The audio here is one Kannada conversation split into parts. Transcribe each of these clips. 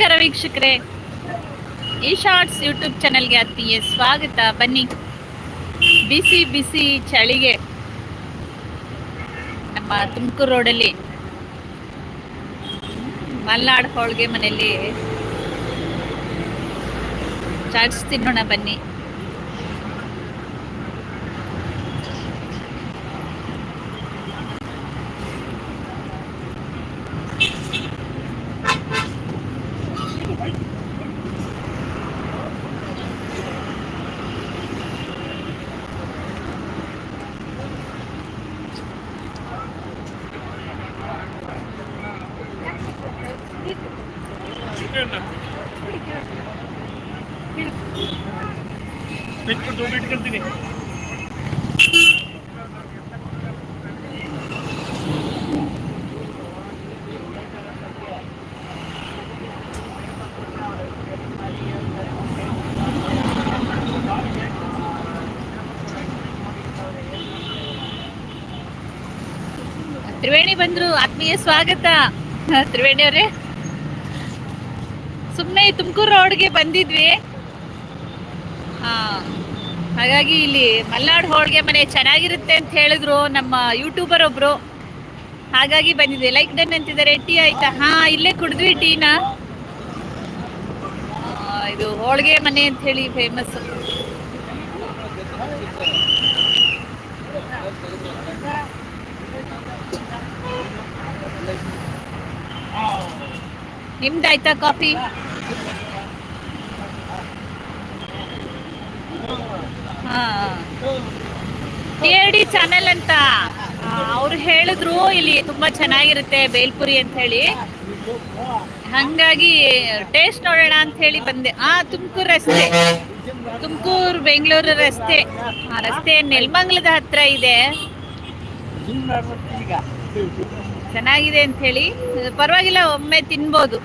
ನಮಸ್ಕಾರ ವೀಕ್ಷಕರೇ. ಈ ಶಾರ್ಟ್ಸ್ ಯೂಟ್ಯೂಬ್ ಚಾನೆಲ್ಗೆ ಆತ್ಮೀಯ ಸ್ವಾಗತ. ಬನ್ನಿ. ಬಿಸಿ ಬಿಸಿ ಚಳಿಗೆ ನಮ್ಮ ತುಮಕೂರು ರೋಡಲ್ಲಿ ಮಲ್ನಾಡ್ ಹೋಳಿಗೆ ಮನೆಯಲ್ಲಿ ಚಾಟ್ಸ್ ತಿನ್ನೋಣ ಬನ್ನಿ. ತ್ರಿವೇಣಿ ಬಂದ್ರು, ಆತ್ಮೀಯ ಸ್ವಾಗತ. ತ್ರಿವೇಣಿ ಅವರೇ. ಸುಮ್ಮನೆ ತುಮಕೂರು ರೋಡ್ಗೆ ಬಂದಿದ್ವಿ. ಹಾಗಾಗಿ ಇಲ್ಲಿ ಮಲ್ನಾಡ್ ಹೋಳ್ಗೆ ಮನೆ ಚೆನ್ನಾಗಿರುತ್ತೆ ಅಂತ ಹೇಳಿದ್ರು ನಮ್ಮ ಯೂಟ್ಯೂಬರ್ ಒಬ್ರು. ಹಾಗಾಗಿ ಬಂದಿದ್ವಿ ಲೈಕ್ ಡನ್ ಅಂತಿದ್ದಾರೆ. ಟೀ ಆಯ್ತಾ? ಹಾ, ಇಲ್ಲೇ ಕುಡಿದ್ವಿ ಟೀನಾ. ಇದು ಹೋಳ್ಗೆ ಮನೆ ಅಂತ ಹೇಳಿ ಫೇಮಸ್ ನಿಮ್ದಾಯ್ತಾ ಕಾಫಿ? ಟಿ ಚಾನೆಲ್ ಅಂತ. ಅವ್ರು ಹೇಳಿದ್ರು ಇಲ್ಲಿ ತುಂಬಾ ಚೆನ್ನಾಗಿರುತ್ತೆ ಬೇಲ್ಪುರಿ ಅಂತ ಹೇಳಿ. ಹಂಗಾಗಿ ಟೇಸ್ಟ್ ನೋಡೋಣ ಅಂತ ಹೇಳಿ ಬಂದೆ. ಆ, ತುಮಕೂರು ರಸ್ತೆ. ತುಮಕೂರು, ಬೆಂಗಳೂರು ರಸ್ತೆ. ರಸ್ತೆ ನೆಲ್ಮಂಗ್ಲದ ಹತ್ರ ಇದೆ. ಚೆನ್ನಾಗಿದೆ ಅಂತ ಹೇಳಿ ಪರವಾಗಿಲ್ಲ, ಒಮ್ಮೆ ತಿನ್ಬೋದು.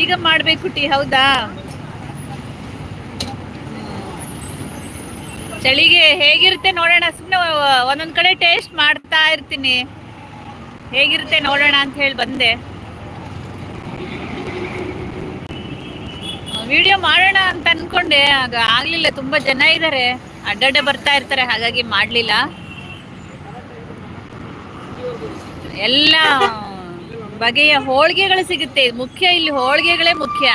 ಈಗ ಮಾಡ್ಬೇಕು ಟೀ, ಹೌದಾ? ಚಳಿಗೆ ಹೇಗಿರುತ್ತೆ ನೋಡೋಣ. ಸುಮ್ಮನೆ ಒಂದೊಂದ್ ಕಡೆ ಟೇಸ್ಟ್ ಮಾಡ್ತಾ ಇರ್ತೀನಿ. ಹೇಗಿರುತ್ತೆ ನೋಡೋಣ ಅಂತ ಹೇಳಿ ಬಂದೆ. ವಿಡಿಯೋ ಮಾಡೋಣ ಅಂತ ಅನ್ಕೊಂಡೆ. ಆಗ ಆಗ್ಲಿಲ್ಲ, ತುಂಬಾ ಜನ ಇದ್ದಾರೆ ಅಡ್ಡಡ್ಡ ಬರ್ತಾ ಇರ್ತಾರೆ, ಹಾಗಾಗಿ ಮಾಡ್ಲಿಲ್ಲ. ಎಲ್ಲ ಬಗೆಯ ಹೋಳಿಗೆಗಳು ಸಿಗುತ್ತೆ. ಮುಖ್ಯ ಇಲ್ಲಿ ಹೋಳಿಗೆಗಳೇ ಮುಖ್ಯ.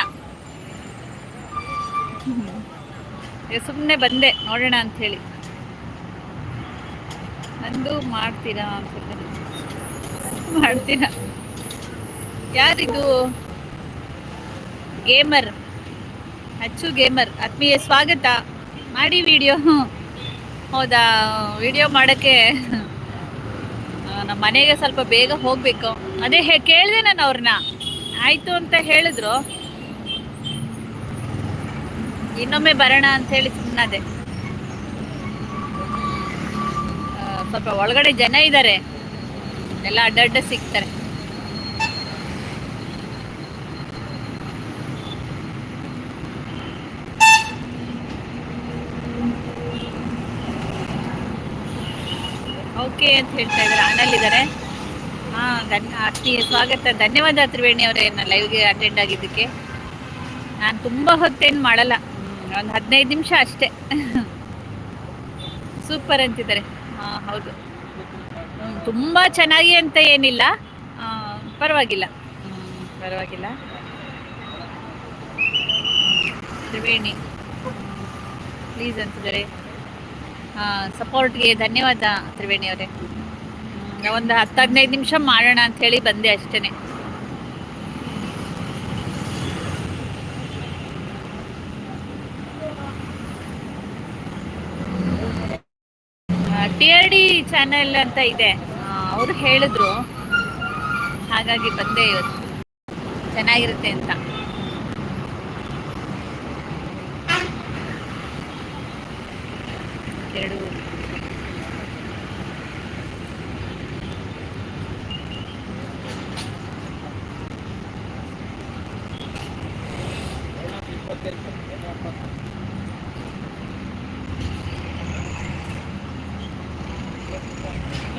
ಸುಮ್ಮನೆ ಬಂದೆ, ನೋಡೋಣ ಅಂತ ಹೇಳಿ ನಂದು ಮಾಡ್ತೀರಾ ಮಾಡ್ತೀರಾ? ಯಾರಿದು? ಗೇಮರ್. ಅಚ್ಚು ಗೇಮರ್, ಆತ್ಮೀಯ ಸ್ವಾಗತ. ಮಾಡಿ ವಿಡಿಯೋ. ಹೌದಾ? ವಿಡಿಯೋ ಮಾಡೋಕ್ಕೆ ನಮ್ಮ ಮನೆಗೆ ಸ್ವಲ್ಪ ಬೇಗ ಹೋಗಬೇಕು. ಅದೇ ಹೇ, ಕೇಳಿದೆ ನಾನು ಅವ್ರನ್ನ. ಆಯಿತು ಅಂತ ಹೇಳಿದ್ರು. ಇನ್ನೊಮ್ಮೆ ಬರೋಣ ಅಂತ ಹೇಳಿ ಸುಮ್ಮನದೆ ಸ್ವಲ್ಪ ಒಳಗಡೆ ಜನ ಇದ್ದಾರೆ. ಎಲ್ಲ ಅಡ್ಡಡ್ಡ ಸಿಗ್ತಾರೆ. ಓಕೆ ಅಂತ ಹೇಳ್ತಾ ಇದ್ದಾರೆ. ಆನಲ್ಲಿದ್ದಾರೆ ಹಾ, ಧನ್ ಅತಿ ಸ್ವಾಗತ. ಧನ್ಯವಾದ ತ್ರಿವೇಣಿ ಅವರೇ ನಾನು ಲೈವ್ಗೆ ಅಟೆಂಡ್ ಆಗಿದ್ದಕ್ಕೆ. ನಾನು ತುಂಬ ಹೊತ್ತೇನು ಮಾಡಲ್ಲ. ಒಂದು ಹದಿನೈದು ನಿಮಿಷ ಅಷ್ಟೇ. ಸೂಪರ್ ಅಂತಿದ್ದಾರೆ. ಹಾ, ಹೌದು. ತುಂಬ ಚೆನ್ನಾಗಿ ಅಂತ ಏನಿಲ್ಲ. ಪರವಾಗಿಲ್ಲ. ಪರವಾಗಿಲ್ಲ. ತ್ರಿವೇಣಿ. ಪ್ಲೀಸ್ ಅಂತಿದ್ದಾರೆ. ಸಪೋರ್ಟ್ಗೆ ಧನ್ಯವಾದ ತ್ರಿವೇಣಿ ಅವರೇ. ಒಂದು ಹತ್ತು ಹದಿನೈದು ನಿಮಿಷ ಮಾಡೋಣ ಅಂತ ಹೇಳಿ ಬಂದೆ ಅಷ್ಟೇ ಟಿ ಆರ್ ಡಿ ಚಾನೆಲ್ ಅಂತ ಇದೆ. ಅವರು ಹೇಳಿದ್ರು. ಹಾಗಾಗಿ ಬಂದೆ ಇವತ್ತು. ಚೆನ್ನಾಗಿರುತ್ತೆ ಅಂತ. ಎರಡು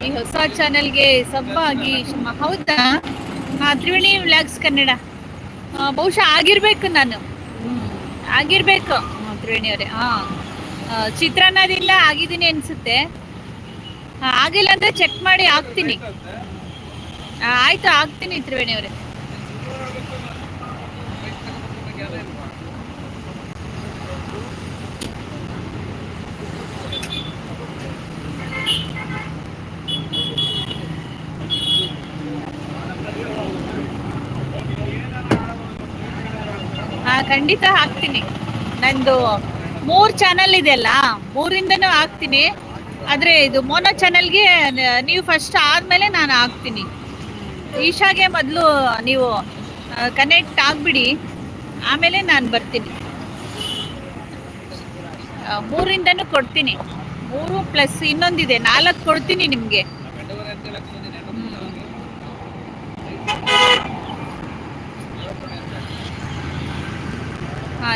ಈ ಹೊಸ ಚಾನೆಲ್ಗೆ ಸಬ್ಬಾಗಿ ಆಗಿ ಹೌದಾ? ತ್ರಿವೇಣಿ ವ್ಲಾಗ್ಸ್ ಕನ್ನಡ. ಬಹುಶಃ ಆಗಿರ್ಬೇಕು ನಾನು. ಆಗಿರ್ಬೇಕು ತ್ರಿವೇಣಿ ಅವರೇ. ಹಾ ಚಿತ್ರಾನ್ನದಿಂದ ಆಗಿದ್ದೀನಿ ಅನ್ಸುತ್ತೆ. ಆಗಿಲ್ಲ ಅಂದ್ರೆ ಚೆಕ್ ಮಾಡಿ ಹಾಕ್ತೀನಿ. ಆಯ್ತು, ಹಾಕ್ತೀನಿ ತ್ರಿವೇಣಿ ಅವರೇ. ಖಂಡಿತ ಹಾಕ್ತೀನಿ. ನಂದು ಮೂರ್ ಚಾನಲ್ ಇದೆಯಲ್ಲ ಮೂರಿಂದನೂ ಹಾಕ್ತೀನಿ. ಆದ್ರೆ ಇದು ಮೋನೋ ಚಾನಲ್ಗೆ ನೀವು ಫಸ್ಟ್ ಆದ್ಮೇಲೆ ನಾನು ಹಾಕ್ತೀನಿ. ಈಶಾಗೆ ಮೊದಲು ನೀವು ಕನೆಕ್ಟ್ ಆಗಿಬಿಡಿ. ಆಮೇಲೆ ನಾನು ಬರ್ತೀನಿ. ಮೂರಿಂದನೂ ಕೊಡ್ತೀನಿ. ಮೂರು ಪ್ಲಸ್ ಇನ್ನೊಂದಿದೆ. ನಾಲ್ಕು ಕೊಡ್ತೀನಿ ನಿಮಗೆ.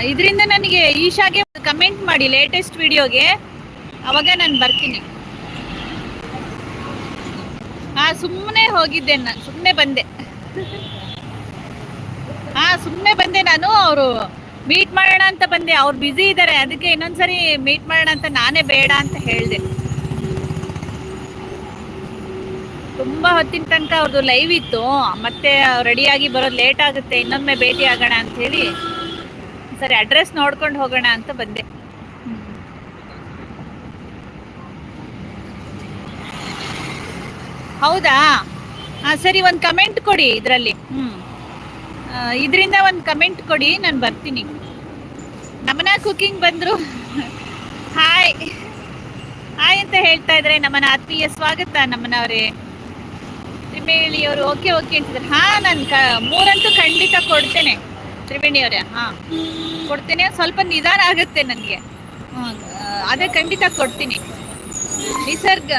ಇದರಿಂದ ನನಗೆ ಈಶಾಗೆ ಕಮೆಂಟ್ ಮಾಡಿ ಲೇಟೆಸ್ಟ್ ವಿಡಿಯೋಗೆ ಅವಾಗ ನಾನು ಬರ್ತೀನಿ. ಹಾ ಸುಮ್ಮನೆ ಹೋಗಿದ್ದೆ ನಾನು ಸುಮ್ಮನೆ ಬಂದೆ. ಹಾ ಸುಮ್ಮನೆ ಬಂದೆ ನಾನು, ಅವರು ಮೀಟ್ ಮಾಡೋಣ ಅಂತ ಬಂದೆ. ಅವ್ರು ಬ್ಯುಸಿ ಇದ್ದಾರೆ ಅದಕ್ಕೆ ಇನ್ನೊಂದ್ಸರಿ ಮೀಟ್ ಮಾಡೋಣ ಅಂತ ನಾನೇ ಬೇಡ ಅಂತ ಹೇಳಿದೆ. ತುಂಬಾ ಹೊತ್ತಿನ ತನಕ ಅವ್ರದ್ದು ಲೈವ್ ಇತ್ತು. ಮತ್ತೆ ರೆಡಿಯಾಗಿ ಬರೋದು ಲೇಟ್ ಆಗುತ್ತೆ, ಇನ್ನೊಮ್ಮೆ ಭೇಟಿ ಆಗೋಣ ಅಂತ ಹೇಳಿ. ಸರಿ ಅಡ್ರೆಸ್ ನೋಡ್ಕೊಂಡು ಹೋಗೋಣ ಅಂತ ಬಂದೆ. ಹೌದಾ? ಹಾಂ ಸರಿ, ಒಂದು ಕಮೆಂಟ್ ಕೊಡಿ ಇದರಲ್ಲಿ. ಹ್ಞೂ ಇದರಿಂದ ಒಂದು ಕಮೆಂಟ್ ಕೊಡಿ, ನಾನು ಬರ್ತೀನಿ. ನಮನ ಕುಕಿಂಗ್ ಬಂದರು. ಹಾಯ್ ಹಾಯ್ ಅಂತ ಹೇಳ್ತಾ ಇದ್ರೆ ನಮ್ಮನ ಆತ್ಮೀಯ ಸ್ವಾಗತ ನಮ್ಮನವರೇ ಅವರು ಓಕೆ ಓಕೆ ಅಂತಿದ್ರು ಹಾಂ, ನಾನು ಕ, ಮೂರಂತೂ ಖಂಡಿತ ಕೊಡ್ತೇನೆ. ತ್ರಿವೇಣಿ ಅವರೇ? ಹಾಂ. ಕೊಡ್ತೇನೆ. ಸ್ವಲ್ಪ ನಿಧಾನ ಆಗುತ್ತೆ ನನಗೆ. ಅದೇ ಖಂಡಿತ ಕೊಡ್ತೀನಿ. ನಿಸರ್ಗ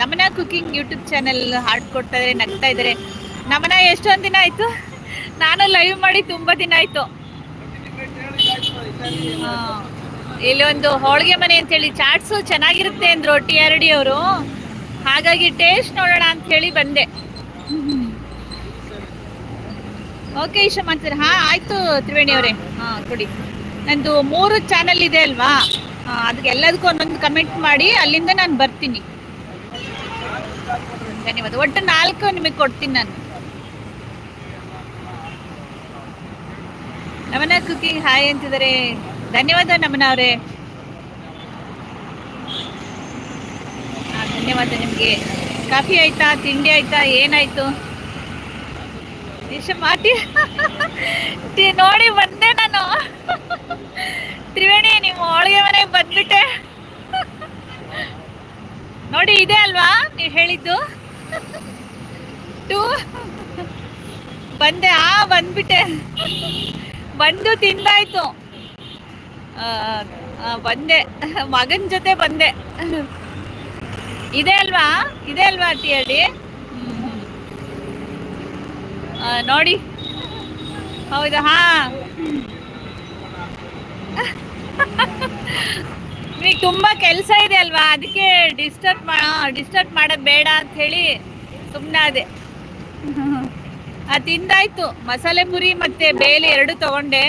ನಮನ ಕುಕಿಂಗ್ ಯೂಟ್ಯೂಬ್ ಚಾನೆಲ್ ಹಾಡ್ ಕೊಡ್ತಾ ಇದ್ದಾರೆ ನಗ್ತಾ ಇದ್ದಾರೆ. ನಮನ, ಎಷ್ಟೊಂದು ದಿನ ಆಯ್ತು? ನಾನು ಲೈವ್ ಮಾಡಿ ತುಂಬಾ ದಿನ ಆಯ್ತು. ಇಲ್ಲಿ ಒಂದು ಹೋಳಿಗೆ ಮನೆ ಅಂತೇಳಿ ಚಾಟ್ಸು ಚೆನ್ನಾಗಿರುತ್ತೆ ಅಂದ್ರು ಟಿ ಆರ್ ಡಿ ಅವರು. ಹಾಗಾಗಿ ಟೇಸ್ಟ್ ನೋಡೋಣ ಅಂತ ಹೇಳಿ ಬಂದೆ. ಓಕೆ ಈಶಮ್ ಮಾಡ್ತೀರಾ? ಹಾ, ಆಯ್ತು ತ್ರಿವೇಣಿ ಅವರೇ. ಹಾ, ಕೊಡಿ. ನಂದು ಮೂರು ಚಾನಲ್ ಇದೆ ಅಲ್ವಾ? ಅದಕ್ಕೆ ಎಲ್ಲದಕ್ಕೂ ಒಂದೊಂದು ಕಮೆಂಟ್ ಮಾಡಿ, ಅಲ್ಲಿಂದ ನಾನು ಬರ್ತೀನಿ. ಧನ್ಯವಾದ. ಒಟ್ಟು ನಾಲ್ಕು ನಿಮಗೆ ಕೊಡ್ತೀನಿ ನಾನು. ನಮನ ಕುಕಿಂಗ್ ಹಾಯ್ ಅಂತಿದ್ದಾರೆ. ಧನ್ಯವಾದ ನಮನ ಅವರೇ. ಧನ್ಯವಾದ ನಿಮಗೆ. ಕಾಫಿ ಆಯ್ತಾ? ತಿಂಡಿ ಆಯ್ತಾ? ಏನಾಯ್ತು? ಈಶ ಮಾತಿ ತಿ- ನೋಡಿ ಬಂದೆ ನಾನು. ತ್ರಿವೇಣಿ ನಿಮ್ಮ ಹೋಳಿಗೆ ಮನೆಗೆ ಬಂದ್ಬಿಟ್ಟೆ. ನೋಡಿ, ಇದೆ ಅಲ್ವಾ ನೀವು ಹೇಳಿದ್ದು? ಟೂ. ಬಂದೆ, ಆ, ಬಂದ್ಬಿಟ್ಟೆ. ಬಂದು ತಿಂದಾಯ್ತು. ಬಂದೆ. ಮಗನ ಜೊತೆ ಬಂದೆ. ಇದೆ ಅಲ್ವಾ? ಇದೆ ಅಲ್ವಾ ಟಿ ಅಡಿ ನೋಡಿ. ಹೌದಾ? ಹಾ. ನಿಮಗೆ ತುಂಬಾ ಕೆಲಸ ಇದೆ ಅಲ್ವಾ? ಅದಕ್ಕೆ ಡಿಸ್ಟರ್ಬ್ ಮಾ ಡಿಸ್ಟರ್ಬ್ ಮಾಡೋದು ಬೇಡ ಅಂತ ಹೇಳಿ ಸುಮ್ಮನೆ ಅದೇ ತಿಂದಾಯ್ತು. ಮಸಾಲೆ ಪುರಿ ಮತ್ತೆ ಬೇಳೆ ಎರಡು ತಗೊಂಡೆ.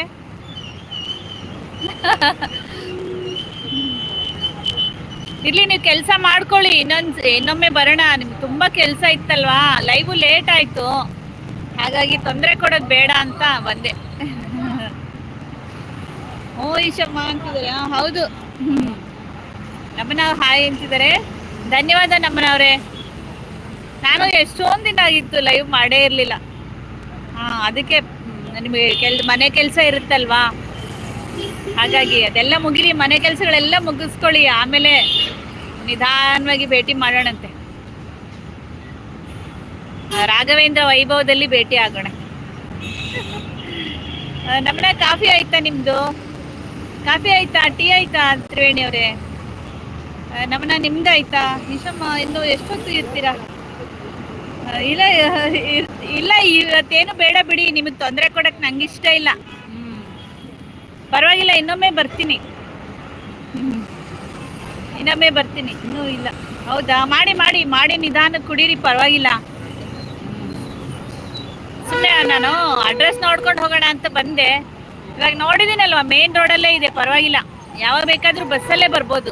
ಇರ್ಲಿ, ನೀವು ಕೆಲಸ ಮಾಡ್ಕೊಳ್ಳಿ. ಇನ್ನೊಂದ್, ಇನ್ನೊಮ್ಮೆ ಬರೋಣ. ನಿಮ್ಗೆ ತುಂಬಾ ಕೆಲಸ ಇತ್ತಲ್ವಾ? ಲೈವ್ ಲೇಟ್ ಆಯ್ತು. ಹಾಗಾಗಿ ತೊಂದರೆ ಕೊಡೋದು ಬೇಡ ಅಂತ ಬಂದೆ. ಓ, ಈಶಮ್ಮ ಅಂತಿದ್ದಾರೆ. ಹೌದು. ನಮ್ಮನ ಹಾಯ್ ಅಂತಿದ್ದಾರೆ. ಧನ್ಯವಾದ ನಮ್ಮನವ್ರೆ. ನಾನು ಎಷ್ಟೊಂದು ದಿನ ಆಗಿತ್ತು ಲೈವ್ ಮಾಡೇ ಇರಲಿಲ್ಲ. ಹಾ ಅದಕ್ಕೆ ನಿಮಗೆ ಕೆಲ್, ಮನೆ ಕೆಲಸ ಇರುತ್ತಲ್ವಾ? ಹಾಗಾಗಿ ಅದೆಲ್ಲ ಮುಗಿಲಿ ಮನೆ ಕೆಲಸಗಳೆಲ್ಲ ಮುಗಿಸ್ಕೊಳ್ಳಿ. ಆಮೇಲೆ ನಿಧಾನವಾಗಿ ಭೇಟಿ ಮಾಡೋಣಂತೆ. ರಾಘವೇಂದ್ರ ವೈಭವದಲ್ಲಿ ಭೇಟಿ ಆಗೋಣ. ನಮ್ಮನೆ ಕಾಫಿ ಆಯ್ತಾ ನಿಮ್ದು? ಕಾಫಿ ಆಯ್ತಾ, ಟೀ ಆಯ್ತಾ ತ್ರಿವೇಣಿ ಅವರೇ? ನಮ್ಮನ ನಿಮ್ದು ಆಯ್ತಾ ನಿಶಮ್ಮ ಇನ್ನು ಎಷ್ಟೊತ್ತು ಇರ್ತೀರಾ? ಇಲ್ಲ ಇಲ್ಲ, ಇವತ್ತೇನು ಬೇಡ ಬಿಡಿ, ನಿಮಗೆ ತೊಂದರೆ ಕೊಡಕ್ ನಂಗೆ ಇಷ್ಟ ಇಲ್ಲ. ಪರವಾಗಿಲ್ಲ, ಇನ್ನೊಮ್ಮೆ ಬರ್ತೀನಿ. ಇನ್ನೊಮ್ಮೆ ಬರ್ತೀನಿ, ಇನ್ನೂ ಇಲ್ಲ. ಹೌದಾ? ಮಾಡಿ ಮಾಡಿ ಮಾಡಿ ನಿಧಾನ ಕುಡೀರಿ, ಪರವಾಗಿಲ್ಲ. ಸುಮ್ಮನೆ ನಾನು ಅಡ್ರೆಸ್ ನೋಡ್ಕೊಂಡು ಹೋಗೋಣ ಅಂತ ಬಂದೆ. ಇವಾಗ ನೋಡಿದ್ದೀನಲ್ವಾ ಮೇನ್ ರೋಡಲ್ಲೇ ಇದೆ, ಪರವಾಗಿಲ್ಲ. ಯಾವಾಗ ಬೇಕಾದರೂ ಬಸ್ಸಲ್ಲೇ ಬರ್ಬೋದು.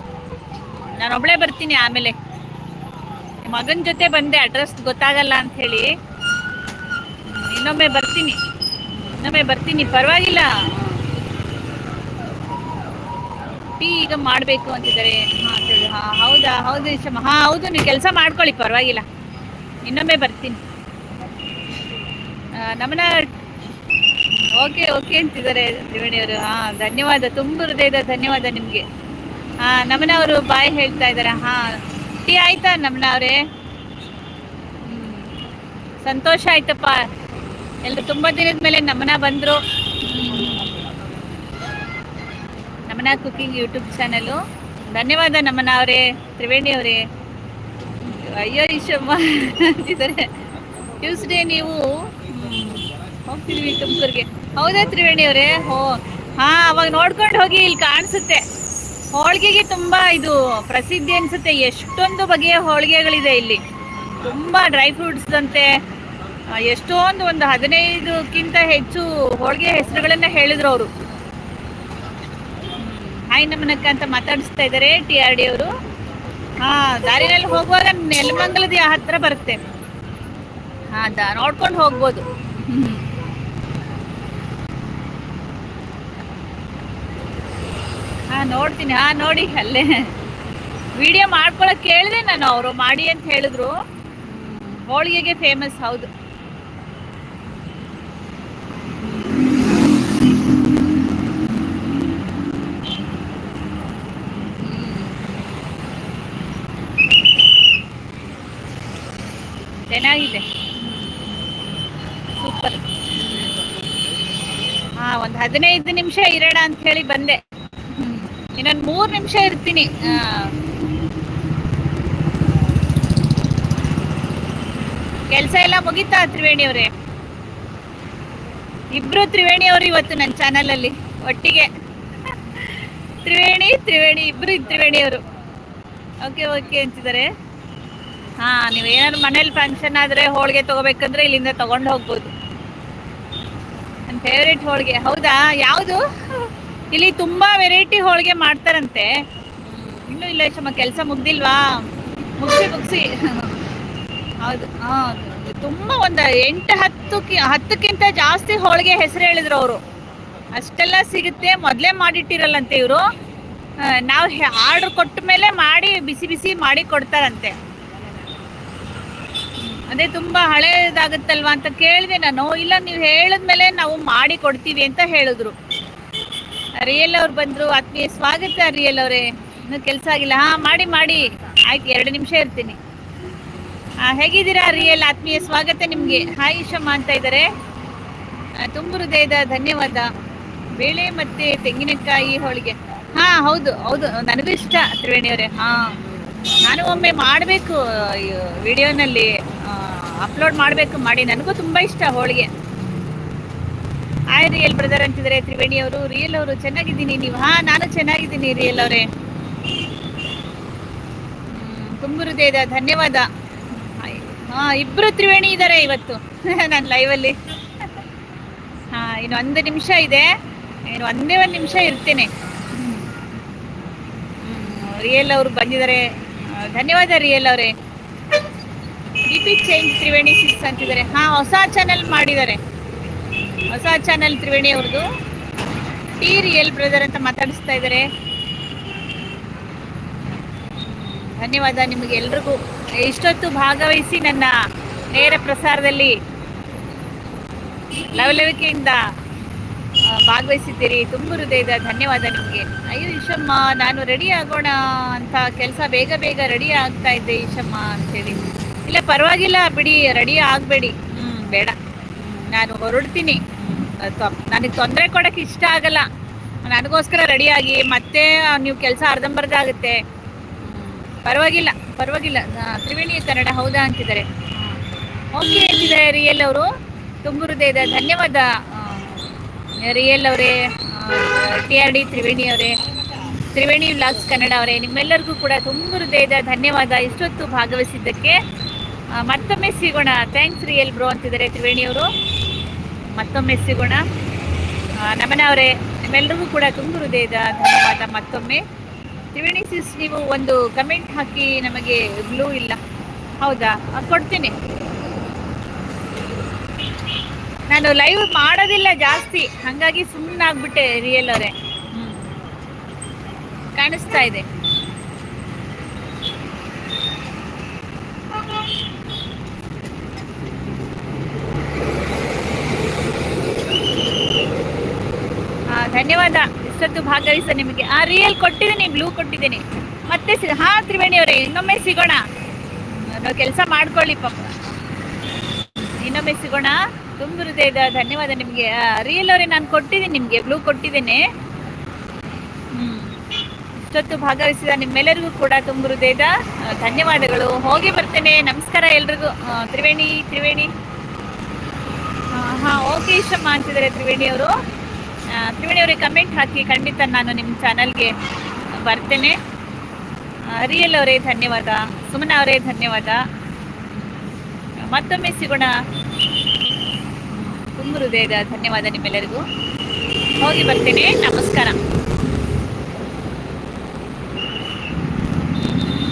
ನಾನು ಒಬ್ಳೆ ಬರ್ತೀನಿ ಆಮೇಲೆ. ಮಗನ ಜೊತೆ ಬಂದೆ ಅಡ್ರೆಸ್ ಗೊತ್ತಾಗಲ್ಲ ಅಂತ ಹೇಳಿ. ಇನ್ನೊಮ್ಮೆ ಬರ್ತೀನಿ. ಇನ್ನೊಮ್ಮೆ ಬರ್ತೀನಿ, ಪರವಾಗಿಲ್ಲ. ಟೀ ಈಗ ಮಾಡಬೇಕು ಅಂತಿದ್ದಾರೆ. ಹಾಂ ಹೌದಾ, ಹೌದು ಇಷ್ಟ ಹಾಂ, ಹೌದು, ನೀವು ಕೆಲಸ ಮಾಡ್ಕೊಳ್ಳಿ, ಪರವಾಗಿಲ್ಲ. ಇನ್ನೊಮ್ಮೆ ಬರ್ತೀನಿ. ನಮನ ಓಕೆ ಓಕೆ ಅಂತಿದ್ದಾರೆ ತ್ರಿವೇಣಿಯವರು. ಹಾ, ಧನ್ಯವಾದ. ತುಂಬ ಹೃದಯದ ಧನ್ಯವಾದ ನಿಮಗೆ. ಹಾ, ನಮನ ಅವರು ಬಾಯ್ ಹೇಳ್ತಾ ಇದ್ದಾರೆ. ಹಾ, ಟೀ ಆಯ್ತಾ ನಮನ ಅವರೇ? ಸಂತೋಷ ಆಯ್ತಪ್ಪ. ಎಲ್ಲರೂ ತುಂಬಾ ದಿನದ ಮೇಲೆ ನಮನ ಬಂದರು. ನಮನ ಕುಕಿಂಗ್ ಯೂಟ್ಯೂಬ್ ಚಾನಲು. ಧನ್ಯವಾದ ನಮನ ಅವರೇ, ತ್ರಿವೇಣಿ ಅವರೇ. ಅಯ್ಯೋ, ಈಶಮ್ಮ ಟ್ಯೂಸ್ಡೇ ನೀವು ಹೋಗ್ತಿದ್ವಿ ತುಮಕೂರಿಗೆ. ಹೌದಾ ತ್ರಿವೇಣಿ ಅವರೇ ಹೋ, ಹಾ, ಅವಾಗ ನೋಡ್ಕೊಂಡು ಹೋಗಿ ಇಲ್ಲಿ ಕಾಣಿಸುತ್ತೆ. ಹೋಳಿಗೆಗೆ ತುಂಬಾ ಇದು ಪ್ರಸಿದ್ಧಿ ಅನ್ಸುತ್ತೆ. ಎಷ್ಟೊಂದು ಬಗೆಯ ಹೋಳಿಗೆಗಳಿದೆ ಇಲ್ಲಿ. ತುಂಬಾ ಡ್ರೈ ಫ್ರೂಟ್ಸ್ ಅಂತೆ. ಎಷ್ಟೊಂದು ಒಂದು ಹದಿನೈದಕ್ಕಿಂತ ಹೆಚ್ಚು ಹೋಳಿಗೆ ಹೆಸರುಗಳನ್ನ ಹೇಳಿದ್ರು ಅವರು. ಹಾಯ್ ನಮನಕ್ಕ ಅಂತ ಮಾತಾಡಿಸ್ತಾ ಇದ್ದಾರೆ, ಟಿ ಆರ್ ಡಿ ಅವರು. ಹಾ, ದಾರಿನಲ್ಲಿ ಹೋಗುವಾಗ ನೆಲಮಂಗಲದ ಹತ್ರ ಬರುತ್ತೆ. ಹಾ ನೋಡ್ಕೊಂಡು ಹೋಗ್ಬೋದು. ಹಾ, ನೋಡ್ತೀನಿ. ಹಾ, ನೋಡಿ, ಅಲ್ಲೇ. ವಿಡಿಯೋ ಮಾಡ್ಕೊಳಕ್ ಕೇಳಿದೆ ನಾನು ಅವರು. ಮಾಡಿ ಅಂತ ಹೇಳಿದ್ರು. ಹೋಳಿಗೆಗೆ ಫೇಮಸ್ ಹೌದು. ಚೆನ್ನಾಗಿದೆ ಸೂಪರ್ ಹಾ ಒಂದು ಹದಿನೈದು ನಿಮಿಷ ಇರೋಣ ಅಂತ ಹೇಳಿ ಬಂದೆ. ಇನ್ನೊಂದ್ ಮೂರು ನಿಮಿಷ ಇರ್ತೀನಿ. ಕೆಲ್ಸ ಎಲ್ಲ ಮುಗೀತಾ ತ್ರಿವೇಣಿ ಅವರೇ? ಇಬ್ರು ತ್ರಿವೇಣಿ ಅವರು ಇವತ್ತು ನನ್ನ ಚಾನಲ್ ಅಲ್ಲಿ, ಒಟ್ಟಿಗೆ. ತ್ರಿವೇಣಿ ತ್ರಿವೇಣಿ, ಇಬ್ರು ತ್ರಿವೇಣಿ ಅವರು. ಓಕೆ ಓಕೆ ಅಂತಿದ್ದಾರೆ ಹಾ, ನೀವು ಏನಾದ್ರು ಮನೇಲಿ ಫಂಕ್ಷನ್ ಆದ್ರೆ ಹೋಳಿಗೆ ತಗೋಬೇಕಂದ್ರೆ ಇಲ್ಲಿಂದ ತಗೊಂಡ್ ಹೋಗ್ಬೋದು. ಫೇವ್ರೇಟ್ ಹೋಳಿಗೆ. ಹೌದಾ? ಯಾವುದು? ಇಲ್ಲಿ ತುಂಬಾ ವೆರೈಟಿ ಹೋಳಿಗೆ ಮಾಡ್ತಾರಂತೆ. ಇನ್ನೂ ಇಲ್ಲ ಶಮ್ಮ ಕೆಲಸ ಮುಗ್ದಿಲ್ವಾ? ಮುಗಿಸಿ ಮುಗಿಸಿ. ಹೌದು ಹಾ ತುಂಬಾ ಒಂದು ಎಂಟು, ಹತ್ತು ಹತ್ತಕ್ಕಿಂತ ಜಾಸ್ತಿ ಹೋಳಿಗೆ ಹೆಸರು ಹೇಳಿದ್ರು ಅವರು. ಅಷ್ಟೆಲ್ಲ ಸಿಗುತ್ತೆ. ಮೊದಲೇ ಮಾಡಿಟ್ಟಿರಲ್ಲಂತೆ ಇವರು. ನಾವು ಆರ್ಡರ್ ಕೊಟ್ಟ ಮೇಲೆ ಮಾಡಿ, ಬಿಸಿ ಬಿಸಿ ಮಾಡಿ ಕೊಡ್ತಾರಂತೆ. ಅದೇ ತುಂಬಾ ಹಳೇದಾಗುತ್ತಲ್ವಾ ಅಂತ ಕೇಳಿದೆ ನಾನು. ಇಲ್ಲ, ನೀವು ಹೇಳಿದ್ಮೇಲೆ ನಾವು ಮಾಡಿ ಕೊಡ್ತೀವಿ ಅಂತ ಹೇಳಿದ್ರು. ರಿಯಲ್ ಅವ್ರು ಬಂದ್ರು, ಆತ್ಮೀಯ ಸ್ವಾಗತ ರಿಯಲ್ ಅವರೇ. ಇನ್ನು ಕೆಲಸ ಆಗಿಲ್ಲ. ಹಾ, ಮಾಡಿ ಮಾಡಿ. ಆಯ್ತು, ಎರಡು ನಿಮಿಷ ಇರ್ತೀನಿ. ಹೇಗಿದ್ದೀರಾ ರಿಯಲ್? ಆತ್ಮೀಯ ಸ್ವಾಗತ ನಿಮ್ಗೆ. ಹಾಯ್ ಶಮ್ಮ ಅಂತ ಇದ್ದಾರೆ ತುಂಬ ಹೃದಯದ ಧನ್ಯವಾದ. ಬೇಳೆ ಮತ್ತೆ ತೆಂಗಿನಕಾಯಿ ಹೋಳಿಗೆ. ಹಾ, ಹೌದು ಹೌದು. ನನಗೂ ಇಷ್ಟ, ತ್ರಿವೇಣಿ ಅವರೇ. ಹಾ. ನಾನು ಒಮ್ಮೆ ಮಾಡಬೇಕು ವಿಡಿಯೋನಲ್ಲಿ ಅಪ್ಲೋಡ್ ಮಾಡಬೇಕು ಮಾಡಿ. ನನಗೂ ತುಂಬ ಇಷ್ಟ ಹೋಳಿಗೆ. ಆಯ್ ರಿಯಲ್ ಬ್ರದರ್ ಅಂತಿದ್ರೆ ತ್ರಿವೇಣಿ ಅವರು. ರಿಯಲ್ ಅವರು, ಚೆನ್ನಾಗಿದ್ದೀನಿ ನೀವು? ಹಾ, ನಾನು ಚೆನ್ನಾಗಿದ್ದೀನಿ ರಿಯಲ್ ಅವರೇ. ತುಂಬ ಇದೆ ಧನ್ಯವಾದ. ಹಾ, ಇಬ್ರು ತ್ರಿವೇಣಿ ಇದ್ದಾರೆ ಇವತ್ತು. ನನ್ನ ಲೈವಲ್ಲಿ ಹಾ, ಇನ್ನು ಒಂದು ನಿಮಿಷ ಇದೆ. ಇನ್ನು ಒಂದೇ ಒಂದು ನಿಮಿಷ ಇರ್ತೇನೆ. ರಿಯಲ್ ಅವರು ಬಂದಿದ್ದಾರೆ. ಧನ್ಯವಾದ ರಿಯಲ್ ಅವರೇ. D P change Triveni six ಅಂತಿದ್ದಾರೆ. ಹಾ, ಹೊಸ ಚಾನೆಲ್ ಮಾಡಿದ್ದಾರೆ. ಹೊಸ ಚಾನೆಲ್ ತ್ರಿವೇಣಿ ಅವ್ರದ್ದು ಟಿ ರಿಯಲ್ ಬ್ರದರ್ ಅಂತ ಮಾತಾಡಿಸ್ತಾ ಇದ್ದಾರೆ. ಧನ್ಯವಾದ ನಿಮಗೆ ಎಲ್ರಿಗೂ. ಇಷ್ಟೊತ್ತು ಭಾಗವಹಿಸಿ ನನ್ನ ನೇರ ಪ್ರಸಾರದಲ್ಲಿ ಲವಲವಿಕೆಯಿಂದ ಭಾಗವಹಿಸಿದ್ದೀರಿ. ತುಂಬ ಹೃದಯದ ಧನ್ಯವಾದ ನಿಮಗೆ. ಅಯ್ಯೋ, ಈಶಮ್ಮ, ನಾನು ರೆಡಿ ಆಗೋಣ ಅಂತ, ಕೆಲಸ ಬೇಗ ಬೇಗ ರೆಡಿ ಆಗ್ತಾ ಇದ್ದೆ ಈಶಮ್ಮ ಅಂತೇಳಿ ಇಲ್ಲ, ಪರವಾಗಿಲ್ಲ ಬಿಡಿ ರೆಡಿ ಆಗಬೇಡಿ. ಹ್ಮ್, ಬೇಡ. ನಾನು ಹೊರಡ್ತೀನಿ. ನನಗೆ ತೊಂದರೆ ಕೊಡೋಕ್ಕೆ ಇಷ್ಟ ಆಗಲ್ಲ. ನನಗೋಸ್ಕರ ರೆಡಿಯಾಗಿ ಮತ್ತೆ ನೀವು ಕೆಲಸ ಅರ್ಧಂಬರ್ಧ ಆಗುತ್ತೆ. ಪರವಾಗಿಲ್ಲ ಪರವಾಗಿಲ್ಲ. ತ್ರಿವೇಣಿ ಕನ್ನಡ ಹೌದಾ ಅಂತಿದ್ದಾರೆ. ಓಕೆ ಅಂತಿದ್ದಾರೆ ರಿಯಲ್ ಅವರು. ತುಂಬ ಹೃದಯದ ಧನ್ಯವಾದ. ರಿಯಲ್ ಅವರೇ ಟಿ ಆರ್ ಡಿ ತ್ರಿವೇಣಿ ಅವರೇ, ತ್ರಿವೇಣಿ ವ್ಲಾಗ್ಸ್ ಕನ್ನಡ ಅವರೇ, ನಿಮ್ಮೆಲ್ಲರಿಗೂ ಕೂಡ ತುಂಬ ಹೃದಯದ ಧನ್ಯವಾದ. ಇಷ್ಟೊತ್ತು ಭಾಗವಹಿಸಿದ್ದಕ್ಕೆ ಮತ್ತೊಮ್ಮೆ ಸಿಗೋಣ. ಥ್ಯಾಂಕ್ಸ್ ರಿಯಲ್ ಬ್ರೋ ಅಂತಿದ್ದಾರೆ ತ್ರಿವೇಣಿಯವರು ಮತ್ತೊಮ್ಮೆ ಸಿಗೋಣ. ಆ, ನಮನ ಅವರೇ ನಿಮ್ಮೆಲ್ಲರಿಗೂ ಕೂಡ ತುಂಬ ಹೃದಯದ ಧನ್ಯವಾದ. ಮತ್ತೊಮ್ಮೆ ತ್ರಿವೇಣಿ ಸಿಸ್ ನೀವು ಒಂದು ಕಮೆಂಟ್ ಹಾಕಿ ನಮಗೆ ಬ್ಲೂ ಇಲ್ಲ. ಹೌದಾ? ಕೊಡ್ತೀನಿ. ನಾನು ಲೈವ್ ಮಾಡೋದಿಲ್ಲ ಜಾಸ್ತಿ. ಹಾಗಾಗಿ ಸುಮ್ಮನಾಗ್ಬಿಟ್ಟೆ ರಿಯಲ್ ಅವರೇ. ಹ್ಞೂ ಕಾಣಿಸ್ತಾ ಇದೆ. ಧನ್ಯವಾದ. ಇಷ್ಟೊತ್ತು ಭಾಗವಹಿಸ ನಿಮಗೆ. ಆ ರಿಯಲ್ ಕೊಟ್ಟಿದ್ದೀನಿ ಬ್ಲೂ ಕೊಟ್ಟಿದ್ದೀನಿ. ಮತ್ತೆ ಹಾ ತ್ರಿವೇಣಿ ಅವರೇ ಇನ್ನೊಮ್ಮೆ ಸಿಗೋಣ. ನಾವು ಕೆಲಸ ಮಾಡ್ಕೊಳ್ಳಿ ಪಾಪ. ಇನ್ನೊಮ್ಮೆ ಸಿಗೋಣ. ತುಂಬ ಹೃದಯದ ಧನ್ಯವಾದ ನಿಮಗೆ. ರಿಯಲ್ ಅವರೇ, ನಾನು ಕೊಟ್ಟಿದ್ದೀನಿ ನಿಮಗೆ ಬ್ಲೂ ಕೊಟ್ಟಿದ್ದೇನೆ. ಹ್ಮ್. ಇಷ್ಟೊತ್ತು ಭಾಗವಹಿಸಿದ ನಿಮ್ಮೆಲ್ಲರಿಗೂ ಕೂಡ ತುಂಬ ಹೃದಯದ ಧನ್ಯವಾದಗಳು. ಹೋಗಿ ಬರ್ತೇನೆ. ನಮಸ್ಕಾರ ಎಲ್ರಿಗೂ. ತ್ರಿವೇಣಿ ತ್ರಿವೇಣಿ. ಹಾ, ಓಕೆ, ಇಷ್ಟಮ್ಮ ಅಂತಿದ್ದಾರೆ ತ್ರಿವೇಣಿ ಅವರು ತ್ರಿವೇಣಿ ಅವರಿಗೆ ಕಮೆಂಟ್ ಹಾಕಿ, ಖಂಡಿತ ನಾನು ನಿಮ್ಮ ಚಾನಲ್ಗೆ ಬರ್ತೇನೆ. ರಿಯಲ್ ಅವರೇ ಧನ್ಯವಾದ, ಸುಮನ ಅವರೇ ಧನ್ಯವಾದ. ಮತ್ತೊಮ್ಮೆ ಸಿಗೋಣ. ತುಂಬ ಹೃದಯದ ಧನ್ಯವಾದ ನಿಮ್ಮೆಲ್ಲರಿಗೂ. ಹೋಗಿ ಬರ್ತೇನೆ. ನಮಸ್ಕಾರ.